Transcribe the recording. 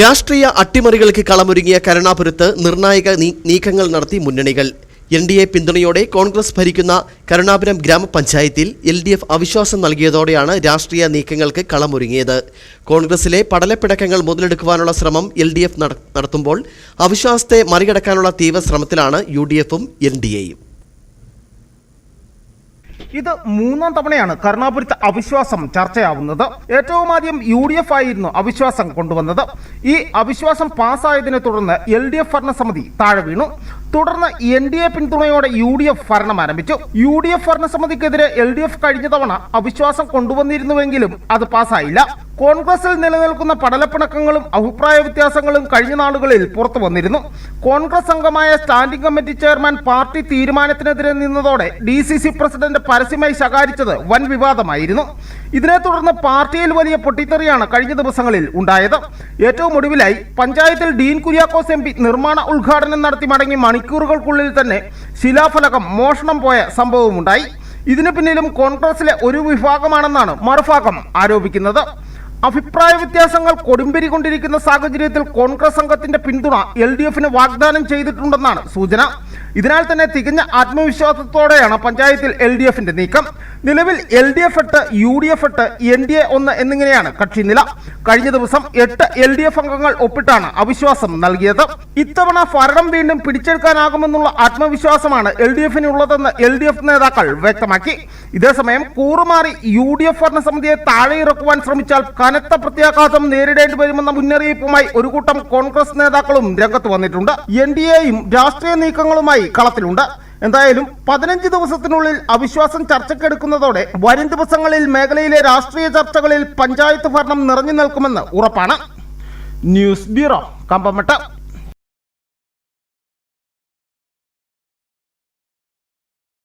രാഷ്ട്രീയ അട്ടിമറികൾക്ക് കളമൊരുങ്ങിയ കരുണാപുരത്ത് നിർണായക നീക്കങ്ങൾ നടത്തി മുന്നണികൾ. എൻ ഡി എ പിന്തുണയോടെ കോൺഗ്രസ് ഭരിക്കുന്ന കരുണാപുരം ഗ്രാമപഞ്ചായത്തിൽ എൽ ഡി എഫ് അവിശ്വാസം നൽകിയതോടെയാണ് രാഷ്ട്രീയ നീക്കങ്ങൾക്ക് കളമൊരുങ്ങിയത്. കോൺഗ്രസിലെ പടലപ്പിടക്കങ്ങൾ മുതലെടുക്കുവാനുള്ള ശ്രമം എൽ ഡി എഫ് നടത്തുമ്പോൾ അവിശ്വാസത്തെ മറികടക്കാനുള്ള തീവ്ര ശ്രമത്തിലാണ് യു ഡി എഫും എൻ ഡി എയും. ഇത് മൂന്നാം തവണയാണ് കരുണാപുരത്ത് അവിശ്വാസം ചർച്ചയാവുന്നത്. ഏറ്റവും ആദ്യം യു ഡി എഫ് ആയിരുന്നു അവിശ്വാസം കൊണ്ടുവന്നത്. ഈ അവിശ്വാസം പാസ്സായതിനെ തുടർന്ന് എൽ ഡി എഫ് ഭരണസമിതി താഴെ വീണു. തുടർന്ന് എൻ ഡി എ പിന്തുണയോടെ യു ഡി എഫ് ഭരണം ആരംഭിച്ചു. യു ഡി എഫ് ഭരണസമിതിക്കെതിരെ എൽ ഡി എഫ് കഴിഞ്ഞ തവണ അവിശ്വാസം കൊണ്ടുവന്നിരുന്നുവെങ്കിലും അത് പാസ്സായില്ല. കോൺഗ്രസിൽ നിലനിൽക്കുന്ന പടലപ്പിണക്കങ്ങളും അഭിപ്രായ വ്യത്യാസങ്ങളും കഴിഞ്ഞ നാളുകളിൽ പുറത്തു വന്നിരുന്നു. കോൺഗ്രസ് അംഗമായ സ്റ്റാൻഡിംഗ് കമ്മിറ്റി ചെയർമാൻ പാർട്ടി തീരുമാനത്തിനെതിരെ നിന്നതോടെ ഡി സി സി പ്രസിഡന്റ് പരസ്യമായി ശകാരിച്ചത് വൻ വിവാദമായിരുന്നു. ഇതിനെ തുടർന്ന് പാർട്ടിയിൽ വലിയ പൊട്ടിത്തെറിയാണ് കഴിഞ്ഞ ദിവസങ്ങളിൽ ഉണ്ടായത്. ഏറ്റവും ഒടുവിലായി പഞ്ചായത്തിൽ ഡീൻ കുര്യാക്കോസ് എം പി നിർമ്മാണ ഉദ്ഘാടനം നടത്തി മടങ്ങി മണിക്കൂറുകൾക്കുള്ളിൽ തന്നെ ശിലാഫലകം മോഷണം പോയ സംഭവമുണ്ടായി. ഇതിനു പിന്നിലും കോൺഗ്രസിലെ ഒരു വിഭാഗമാണെന്നാണ് മറുഭാഗം ആരോപിക്കുന്നത്. അഭിപ്രായ വ്യത്യാസങ്ങൾ കൊടുമ്പിരി കൊണ്ടിരിക്കുന്ന സാഹചര്യത്തിൽ കോൺഗ്രസ് സംഘത്തിന്റെ പിന്തുണ എൽ ഡി എഫിന് വാഗ്ദാനം ചെയ്തിട്ടുണ്ടെന്നാണ് സൂചന. ഇതിനാൽ തന്നെ തികഞ്ഞ ആത്മവിശ്വാസത്തോടെയാണ് പഞ്ചായത്തിൽ എൽ ഡി എഫിന്റെ നീക്കം. നിലവിൽ എൽ ഡി എഫ് എട്ട് യു ഡി എഫ് എട്ട് എൻ ഡി എ ഒന്ന് എന്നിങ്ങനെയാണ് കക്ഷി നില. കഴിഞ്ഞ ദിവസം എട്ട് എൽ ഡി എഫ് അംഗങ്ങൾ ഒപ്പിട്ടാണ് അവിശ്വാസം നൽകിയത്. ഇത്തവണ ഭരണം വീണ്ടും പിടിച്ചെടുക്കാനാകുമെന്നുള്ള ആത്മവിശ്വാസമാണ് എൽ ഡി എഫിനുള്ളതെന്ന് എൽ ഡി എഫ് നേതാക്കൾ വ്യക്തമാക്കി. ഇതേസമയം കൂറുമാറി യു ഡി എഫ് ഭരണസമിതിയെ താഴെ ഇറക്കുവാൻ ശ്രമിച്ചാൽ കനത്ത പ്രത്യാഘാതം നേരിടേണ്ടി വരുമെന്ന മുന്നറിയിപ്പുമായി ഒരു കൂട്ടം കോൺഗ്രസ് നേതാക്കളും രംഗത്ത് വന്നിട്ടുണ്ട്. എൻ ഡി എയും രാഷ്ട്രീയ നീക്കങ്ങളുമായി കളത്തിലുണ്ട് എന്തായാലും പതിനഞ്ച് ദിവസത്തിനുള്ളിൽ അവിശ്വാസം ചർച്ചയ്ക്കെടുക്കുന്നതോടെ വരും ദിവസങ്ങളിൽ മേഖലയിലെ രാഷ്ട്രീയ ചർച്ചകളിൽ പഞ്ചായത്ത് ഭരണം നിറഞ്ഞു നിൽക്കുമെന്ന് ഉറപ്പാണ്. News bureau കമ്പമട്ട